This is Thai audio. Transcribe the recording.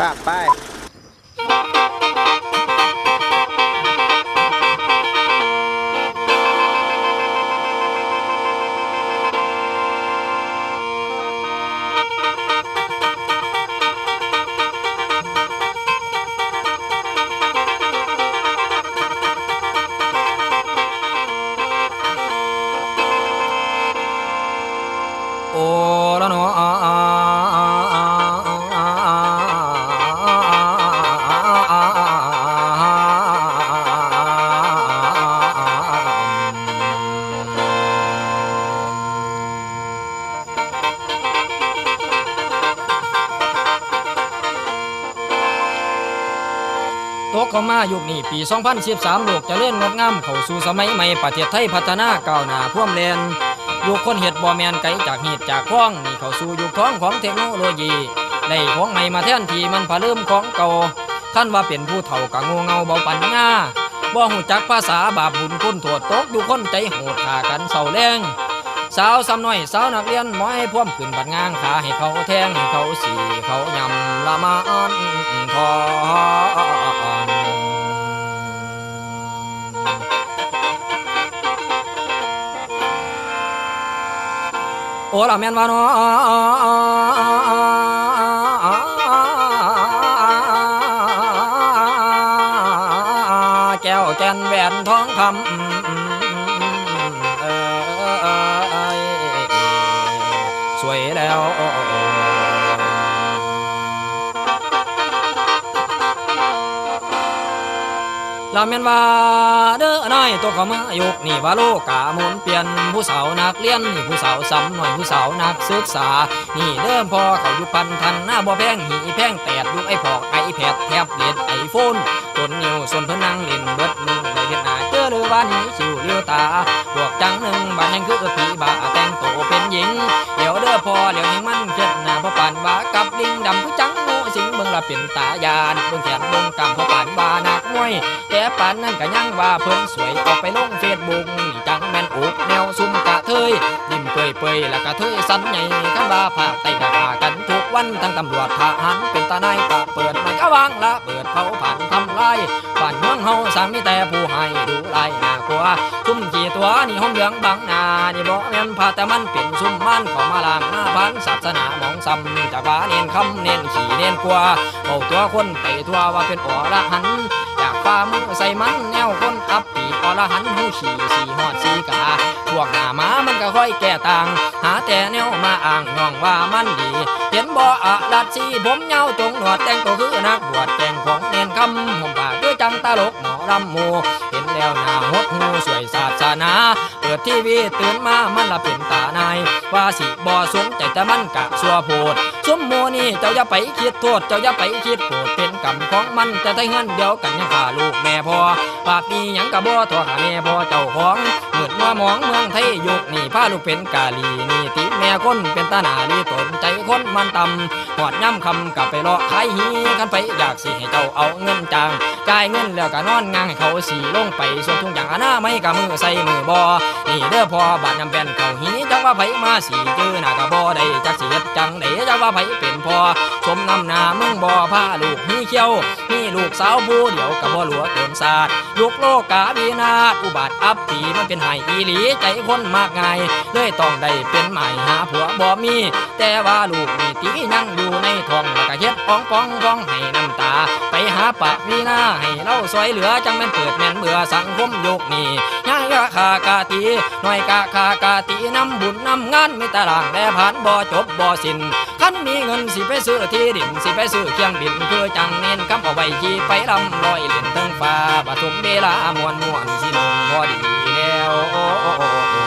ข้าไป กเข้ามายุคนี้ปี 2013 โลกจะเล่นงดงามเข้าสู่สมัยใหม่ประเทศไทยพัฒนาก้าวหน้าพ่วมแลนยุคคนเห็ดบ่แมนไกลจากเหตุจากข้องนี่เข้าสู่ยุคท้องของเทคโนโลยี ได้ของใหม่มาแทนที่มันผาลืมของเก่าท่านว่าเป็นผู้เฒ่ากะงูเงาเบาปัญญาบ่หูจักภาษาบาปบุญคุณโทษตกอยู่คนใจโหดฆ่ากันเศร้าแรงสาวซ้ำน้อยสาวนักเรียนหมอให้พ่วมขึ้นบัดงางขาให้เขาแทงให้เขาสีเขายำละมานทอ โอ้ละแม่นว่าเนาะแก้วแก่นแหวนทองคำสวยแล้วาเมนว่าเด้อนายตัวเขามายุคนี่ว่าโลกาหมุนเปลี่ยนผู้สาวนักเรียนนี่ผู้สาวซ้ำหน่อยผู้สาวนักศึกษา นี่เดิมพอเขาอยู่พันทันหน้าบ่แพงหีแพงแตดยุคไอ้พอกไอแพดแทบเล็ดไอโฟนจนนิ้วส่วนเพิ่นนั่งเล่นเบิดมือได้เห็นหน้าเจอเลยว่านี้ชิวเลี้ยวตาบวกจังหนึ่งบ้านยังคือผีบ้าแต่งโตเป็นหญิงเดี๋ยวเด้อพอเดี๋ยวยังมันเกิดหน้าพ่อปานว่ากับลิงดำผู้จังโง่สิงเบิ่งละเป็นตายานเบิ่งแขนเบิ่งกำ แต่ปานนั้นก็ยังว่าเพิ่นสวยออกไปลงเฟซบุ๊กนี่จังแม่นอกแนวซุ่มกะเทยยิ้มเปยเปยๆแล้วก็เทยสันใหญ่กันว่าภาคใต้กะพากันทุกวันทั้งตำรวจทหารเป็นตาในายก็เปิดมันก็วางละเปิดเผาผ่านทำลายบ้านเมืองเฮาสร้างมีแต่ผู้ให้ดูลายน่ากลัวซุ่มขี่ตัวนี่ห้องเหลืองบังหนานี่บ่แม่นพาแต่มันเป็นซุ่มมันเขอมาล้างหน้าพันศาสนามองซ้ำจากว่าเน้นคำเน้นขี่เน้นกลัวเอาตัวคนไปทั่วว่าเป็นอรหันต์ อยากฝ่ามือใส่มันแนวคนอับปีกอรหันหูขี่สีหอดสีกาพวกหน้ามามันก็ค่อยแก่ต่าง หาแต่แนวมาอ้างย่องว่ามันดี เห็นบ่ออะดัดสีผมเงาจงหนวดแต่งตัวคือนักบวชแต่งของเน้นคำผมปากคือจังตลกหมอรำหมูเห็นแล้วหน้าหดหูสวยศาสนา เปิดทีวีตื่นมามันละเป็นตานายว่าสิบ่สนใจแต่มันกะสัวโพดสมโมนี่เจ้าอย่าไปคิดโทษเจ้าอย่าไปคิดโกรธเป็น กรรมของมันแต่ถ้าเงินเดียวกันยังฆ่าลูกแม่พอ ปากนี้หยังกะบ่ทอหาแม่พ่อเจ้าของเหมือนว่ามองเมืองไทยยุคนี่พาลูกเป็นกาลีนี่ติแม่คนเป็นตาหนาลีตนใจคนมันต่ำหอดย่ำคำกะไปเลาะขายหีกันไปอยากสิให้เจ้าเอาเงินจ้างจ่ายเงินแล้วก็นอนงางให้เขาสีลงไปส่วนทุกอย่างอนาไม่กะมือใส่มือบ่นี่เด้อพอบาดยำแบนเขาหีจังว่าไผมาสีจื้อหน้ากะบ่ได้จักสิเฮ็ดจังไดจังว่าไผเป็นพ่อสมนำหน้ามึงบ่พาลูกหีเขี้ยวนี่ลูกสาวผู้เดียวกะบ่หลัวตนศาสตร์ยุคโลกาวินาอุบัติอับปีมันเป็นไห้อีหลีใจคนมากง่ายเลยต้องได้เป็นใหม่หาผัวบ่มี แต่ว่าลูกนี่ตียังอยู่ในท้องแล้วก็เฮ็ดป้องป้องป้องให้น้ำตา ไปหาปะวีนาให้เราซอยเหลือจังแม่นเปิดแม่นเบื่อสังคมยุคนี้ย่างกะคากาตีหน่อยกะคากาตีน้ำบุญน้ำงานมีตารางแต่ผ่านบ่จบบ่สิ้น คันมีเงินสิไปซื้อที่ดินสิไปซื้อเครื่องบินคือจังเน้นคำเอาไว้ขี่ไปลำลอยเล่นเทิงฟ้าปทุกเวลามวนมวนสินองพอดีแล้ว